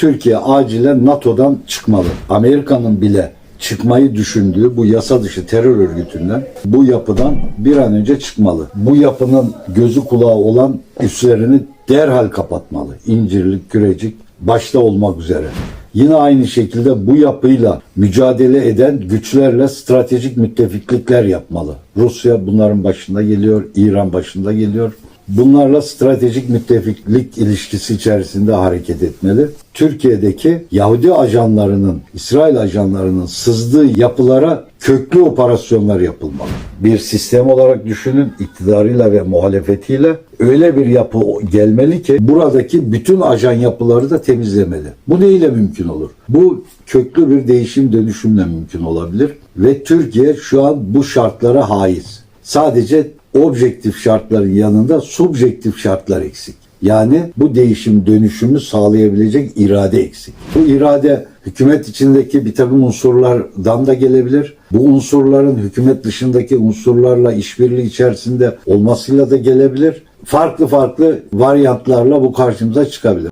Türkiye acilen NATO'dan çıkmalı. Amerika'nın bile çıkmayı düşündüğü bu yasa dışı terör örgütünden, bu yapıdan bir an önce çıkmalı. Bu yapının gözü kulağı olan üslerini derhal kapatmalı. İncirlik, Kürecik başta olmak üzere. Yine aynı şekilde bu yapıyla mücadele eden güçlerle stratejik müttefiklikler yapmalı. Rusya bunların başında geliyor, İran başında geliyor. Bunlarla stratejik müttefiklik ilişkisi içerisinde hareket etmeli. Türkiye'deki Yahudi ajanlarının, İsrail ajanlarının sızdığı yapılara köklü operasyonlar yapılmalı. Bir sistem olarak düşünün iktidarıyla ve muhalefetiyle öyle bir yapı gelmeli ki buradaki bütün ajan yapıları da temizlemeli. Bu neyle mümkün olur? Bu köklü bir değişim dönüşümle mümkün olabilir ve Türkiye şu an bu şartlara haiz. Sadece objektif şartların yanında subjektif şartlar eksik. Yani bu değişim dönüşümü sağlayabilecek irade eksik. Bu irade hükümet içindeki bir takım unsurlardan da gelebilir. Bu unsurların hükümet dışındaki unsurlarla işbirliği içerisinde olmasıyla da gelebilir. Farklı farklı varyantlarla bu karşımıza çıkabilir.